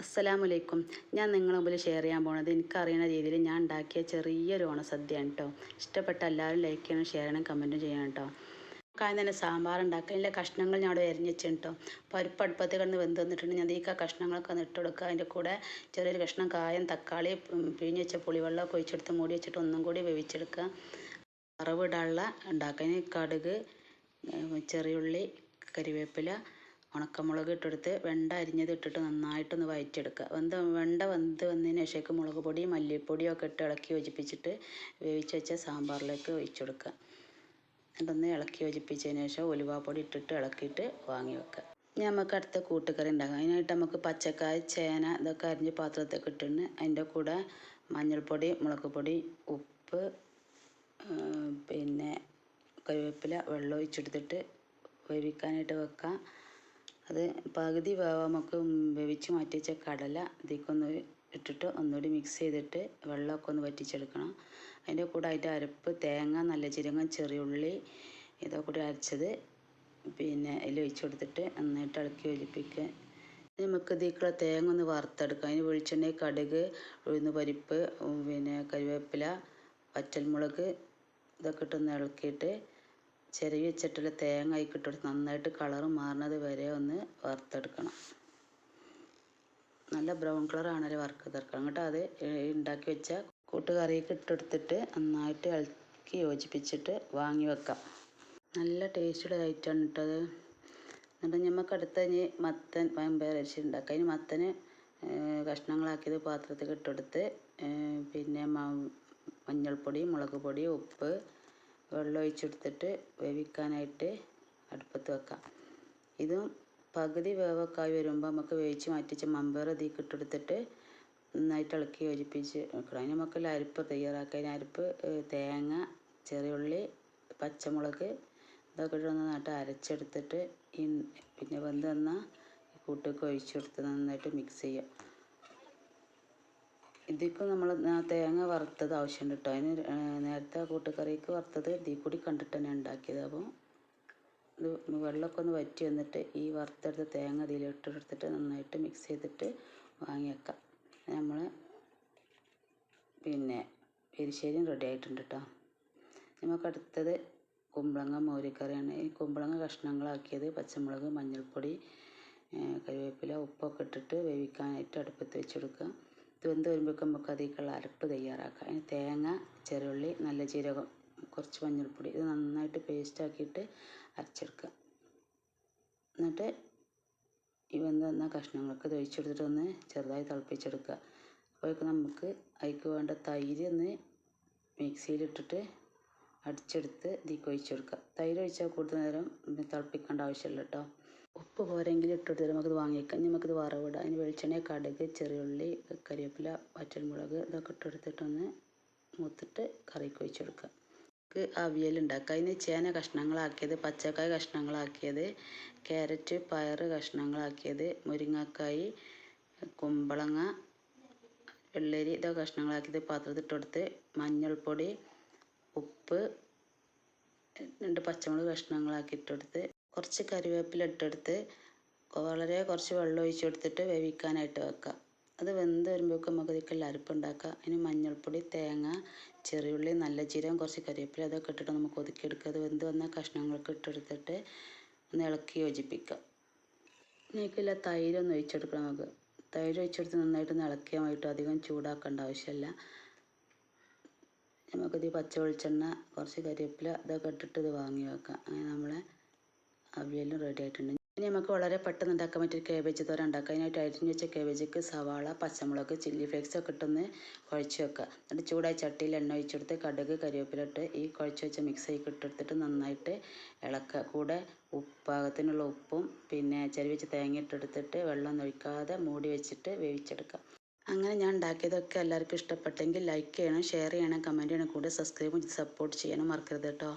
അസ്സലാമലൈക്കും. ഞാൻ നിങ്ങളുടെ മുമ്പിൽ ഷെയർ ചെയ്യാൻ പോണത് എനിക്കറിയുന്ന രീതിയിൽ ഞാൻ ഉണ്ടാക്കിയ ചെറിയൊരു ഓണസദ്യയാണ് കേട്ടോ ഇഷ്ടപ്പെട്ട എല്ലാവരും ലൈക്ക് ചെയ്യണം ഷെയർ ചെയ്യണം കമന്റും ചെയ്യണം കേട്ടോ കാര്യം തന്നെ സാമ്പാർ ഉണ്ടാക്കുക അതിന്റെ കഷ്ണങ്ങൾ ഞാൻ അവിടെ എരിഞ്ഞ് വെച്ചിട്ടുണ്ട് കേട്ടോ പരിപ്പ് അടുപ്പത്ത് കിടന്ന് വെന്ത് വന്നിട്ടുണ്ട്. ഞാൻ ഈ കഷ്ണങ്ങളൊക്കെ ഒന്ന് ഇട്ട് കൊടുക്കുക അതിന്റെ കൂടെ ചെറിയൊരു കഷ്ണം കായം തക്കാളി പിഴിഞ്ഞ് വെച്ച പുളിവെള്ളമൊക്കെ ഒഴിച്ചെടുത്ത് മൂടി വെച്ചിട്ട് ഒന്നും കൂടി വേവിച്ചെടുക്കുക വറവിടാനുള്ള ഉണ്ടാക്കാൻ കടുക് ചെറിയുള്ളി കരിവേപ്പില ഉണക്കമുളക് ഇട്ടെടുത്ത് വെണ്ട അരിഞ്ഞത് ഇട്ടിട്ട് നന്നായിട്ടൊന്ന് വയറ്റിയെടുക്കുക. വെന്ത വെണ്ട വെന്ത് വന്നതിന് ശേഷം മുളക് പൊടി മല്ലിപ്പൊടിയും ഒക്കെ ഇട്ട് ഇളക്കി യോജിപ്പിച്ചിട്ട് വേവിച്ച് വെച്ച സാമ്പാറിലേക്ക് ഒഴിച്ചു കൊടുക്കുക. എന്നിട്ടൊന്ന് ഇളക്കി യോജിപ്പിച്ചതിന് ശേഷം ഉലുവാപ്പൊടി ഇട്ടിട്ട് ഇളക്കിയിട്ട് വാങ്ങി വെക്കുക. ഇനി നമുക്ക് അടുത്ത കൂട്ടുകറി ഉണ്ടാക്കാം. അതിനായിട്ട് നമുക്ക് പച്ചക്കായ ചേന ഇതൊക്കെ അരിഞ്ഞ് പാത്രത്തിലേക്ക് ഇട്ടിട്ട് അതിന്റെ കൂടെ മഞ്ഞൾപ്പൊടി മുളക് പൊടി ഉപ്പ് പിന്നെ കറിവേപ്പില വെള്ളം ഒഴിച്ചെടുത്തിട്ട് വേവിക്കാനായിട്ട് വെക്കാം അത് പകുതി വേവാൻ നമുക്ക് വേവിച്ച് മാറ്റി വെച്ച കടല ഇതിലേക്കൊന്ന് ഇട്ടിട്ട് ഒന്നുകൂടി മിക്സ് ചെയ്തിട്ട് വെള്ളമൊക്കെ ഒന്ന് വറ്റിച്ചെടുക്കണം. അതിന്റെ കൂടെ അതിന്റെ അരപ്പ് തേങ്ങ നല്ല ജീരകം ചെറിയുള്ളി ഇതൊക്കെ കൂടി അരച്ചത് പിന്നെ അതിൽ ഒഴിച്ച് കൊടുത്തിട്ട് നന്നായിട്ട് ഇളക്കി ഒലിപ്പിക്കുക നമുക്ക് ഇതിക്കുള്ള തേങ്ങ ഒന്ന് വറുത്തെടുക്കാം. അതിന് വെളിച്ചെണ്ണ കടുക് ഉഴുന്ന് പരിപ്പ് പിന്നെ കരിവേപ്പില പച്ചൽമുളക് ഇതൊക്കെ ഇട്ടൊന്ന് ഇളക്കിയിട്ട് ചിരവി വെച്ചിട്ടുള്ള തേങ്ങ അതിലേക്ക് ഇട്ടെടുത്ത് നന്നായിട്ട് കളറ് മാറുന്നത് വരെ ഒന്ന് വറുത്തെടുക്കണം. നല്ല ബ്രൗൺ കളറാണല്ലോ വറുക്ക് വറുത്തെടുക്കണം. എന്നിട്ട് അത് ഉണ്ടാക്കി വെച്ച കൂട്ടുകറിയൊക്കെ ഇട്ടെടുത്തിട്ട് നന്നായിട്ട് ഇളക്കി യോജിപ്പിച്ചിട്ട് വാങ്ങി വെക്കാം. നല്ല ടേസ്റ്റുള്ള ഐറ്റമാണ് ഇട്ടത് എന്നിട്ട് നമുക്ക് അടുത്ത ഇനി മത്തൻ വയമ്പയർ അരിശി ഉണ്ടാക്കാം അതിന് മത്തന് കഷ്ണങ്ങളാക്കിയത് പാത്രത്തിൽ ഇട്ടെടുത്ത് പിന്നെ മഞ്ഞൾപ്പൊടി മുളക് പൊടി ഉപ്പ് വെള്ളം ഒഴിച്ചെടുത്തിട്ട് വേവിക്കാനായിട്ട് അടുപ്പത്ത് വെക്കാം. ഇതും പകുതി വേവൊക്കെ ആയി വരുമ്പോൾ നമുക്ക് വേവിച്ച് മാറ്റിച്ച് മമ്പയർ ഇതിലേക്ക് ഇട്ടെടുത്തിട്ട് നന്നായിട്ട് ഇളക്കി യോജിപ്പിച്ച് വെക്കണം. അതിന് നമുക്ക് അരിപ്പ് തയ്യാറാക്കാം. അതിന് അരിപ്പ് തേങ്ങ ചെറിയുള്ളി പച്ചമുളക് ഇതൊക്കെ ഇട്ട് നന്നായിട്ട് അരച്ചെടുത്തിട്ട് ഈ പിന്നെ വെന്ത് വന്ന കൂട്ടൊക്കെ ഒഴിച്ചെടുത്ത് നന്നായിട്ട് മിക്സ് ചെയ്യുക ഇതിക്ക് നമ്മൾ തേങ്ങ വറുത്തത് ആവശ്യമുണ്ട് കേട്ടോ അതിന് നേരത്തെ കൂട്ടുകറിക്ക് വറുത്തത് ഇതിൽ കൂടി കണ്ടിട്ട് തന്നെ ഉണ്ടാക്കിയത്. അപ്പോൾ ഇത് വെള്ളമൊക്കെ ഒന്ന് വറ്റി വന്നിട്ട് ഈ വറുത്തെടുത്ത തേങ്ങ ഇതിലിട്ടെടുത്തിട്ട് നന്നായിട്ട് മിക്സ് ചെയ്തിട്ട് വാങ്ങി വെക്കാം. നമ്മൾ പിന്നെ എരിശ്ശേരിയും റെഡി ആയിട്ടുണ്ട് കേട്ടോ നമുക്ക് അടുത്തത് കുമ്പളങ്ങ മോരിക്കറിയാണ് ഈ കുമ്പളങ്ങ കഷ്ണങ്ങളാക്കിയത് പച്ചമുളക് മഞ്ഞൾപ്പൊടി കറിവേപ്പില ഉപ്പൊക്കെ ഇട്ടിട്ട് വേവിക്കാനായിട്ട് അടുപ്പത്ത് വെച്ചെടുക്കുക ഇത് വെന്ത് വരുമ്പോഴേക്കും നമുക്ക് അതിലേക്കുള്ള അരപ്പ് തയ്യാറാക്കാം. അതിന് തേങ്ങ ചെറുള്ളി നല്ല ജീരകം കുറച്ച് മഞ്ഞൾപ്പൊടി. ഇത് നന്നായിട്ട് പേസ്റ്റ് ആക്കിയിട്ട് അരച്ചെടുക്കുക. എന്നിട്ട് ഈ വെന്ത് വന്ന കഷ്ണങ്ങൾക്ക് ഇത് ഒഴിച്ചെടുത്തിട്ട് ഒന്ന് ചെറുതായി തിളപ്പിച്ചെടുക്കുക. അപ്പോഴേക്കും നമുക്ക് അതിലേക്ക് വേണ്ട തൈര് ഒന്ന് മിക്സിയിലിട്ടിട്ട് അടിച്ചെടുത്ത് ഇതിലേക്ക് ഒഴിച്ചെടുക്കുക. തൈര് ഒഴിച്ചാൽ കൂടുതൽ നേരം തിളപ്പിക്കേണ്ട ആവശ്യമില്ല കേട്ടോ. ഉപ്പ് പോരെങ്കിൽ ഇട്ടിട്ട് നമുക്കിത് വാങ്ങിക്കാം നമുക്ക് നമുക്കിത് വറവിടാം. അതിന് വെളിച്ചെണ്ണ കടുക് ചെറിയുള്ളി കരിവേപ്പില മുളക് ഇതൊക്കെ ഇട്ടെടുത്തിട്ടൊന്ന് മൂത്തിട്ട് കറിക്ക് ഒഴിച്ച് കൊടുക്കുക നമുക്ക് അവിയൽ ഉണ്ടാക്കാം. അതിന് ചേന കഷ്ണങ്ങളാക്കിയത് പച്ചക്കായ കഷ്ണങ്ങളാക്കിയത് ക്യാരറ്റ് പയറ് കഷ്ണങ്ങളാക്കിയത് മുരിങ്ങക്കായ് കുമ്പളങ്ങ വെള്ളരി ഇതൊക്കെ കഷ്ണങ്ങളാക്കിയത് പാത്രത്തിൽ ഇട്ടെടുത്ത് മഞ്ഞൾപ്പൊടി ഉപ്പ് രണ്ട് പച്ചമുളക് കഷ്ണങ്ങളാക്കി ഇട്ടെടുത്ത് കുറച്ച് കറിവേപ്പില ഇട്ടെടുത്ത് വളരെ കുറച്ച് വെള്ളം ഒഴിച്ച് കൊടുത്തിട്ട് വേവിക്കാനായിട്ട് വെക്കുക. അത് വെന്ത് വരുമ്പോഴേക്കും നമുക്ക് ഇതിലേക്കുള്ള അരപ്പുണ്ടാക്കാം അതിന് മഞ്ഞൾപ്പൊടി തേങ്ങ ചെറിയുള്ളി നല്ല ജീരകം കുറച്ച് കറിവേപ്പില അതൊക്കെ ഇട്ടിട്ട് നമുക്ക് ഒതുക്കിയെടുക്കുക. അത് വെന്ത് വന്ന കഷ്ണങ്ങളൊക്കെ ഇട്ടെടുത്തിട്ട് ഒന്ന് ഇളക്കി യോജിപ്പിക്കുക. ഇതിലേക്കുള്ള തൈരൊന്ന് ഒഴിച്ചെടുക്കണം നമുക്ക്. തൈര് ഒഴിച്ചെടുത്ത് നന്നായിട്ട് ഇളക്കിയാൽ മതി കേട്ടോ. അധികം ചൂടാക്കേണ്ട ആവശ്യമില്ല. നമുക്കിത് പച്ച വെളിച്ചെണ്ണ കുറച്ച് കറിവേപ്പില ഇതൊക്കെ ഇട്ടിട്ട് ഇത് വാങ്ങി വെക്കാം അങ്ങനെ നമ്മളെ അവിയലും റെഡി ആയിട്ടുണ്ട്. ഇനി നമുക്ക് വളരെ പെട്ടെന്ന് ഉണ്ടാക്കാൻ പറ്റിയ കേബേജ് തോര ഉണ്ടാക്കാം. അതിനായിട്ട് അരിഞ്ഞു വെച്ച കേബേജിക്ക് സവാള പച്ചമുളക് ചില്ലി ഫ്ലേക്സ് ഒക്കെ ഇട്ടൊന്ന് കുഴച്ച് വെക്കുക. എന്നിട്ട് ചൂടായ ചട്ടിയിൽ എണ്ണ ഒഴിച്ചെടുത്ത് കടുക് കരിവേപ്പില ഇട്ട് ഈ കുഴച്ച് വെച്ച മിക്സ് ആയി ഇട്ടെടുത്തിട്ട് നന്നായിട്ട് ഇളക്കുക. കൂടെ ഉപ്പാകത്തിനുള്ള ഉപ്പും പിന്നെ ചെറിയ വെച്ച് തേങ്ങ ഇട്ടെടുത്തിട്ട് വെള്ളം ഒഴിക്കാതെ മൂടി വെച്ചിട്ട് വേവിച്ചെടുക്കാം അങ്ങനെ ഞാൻ ഉണ്ടാക്കിയതൊക്കെ എല്ലാവർക്കും ഇഷ്ടപ്പെട്ടെങ്കിൽ ലൈക്ക് ചെയ്യണം ഷെയർ ചെയ്യണം കമന്റ് ചെയ്യണം. കൂടെ സബ്സ്ക്രൈബ് സപ്പോർട്ട് ചെയ്യാനും മറക്കരുത് കേട്ടോ.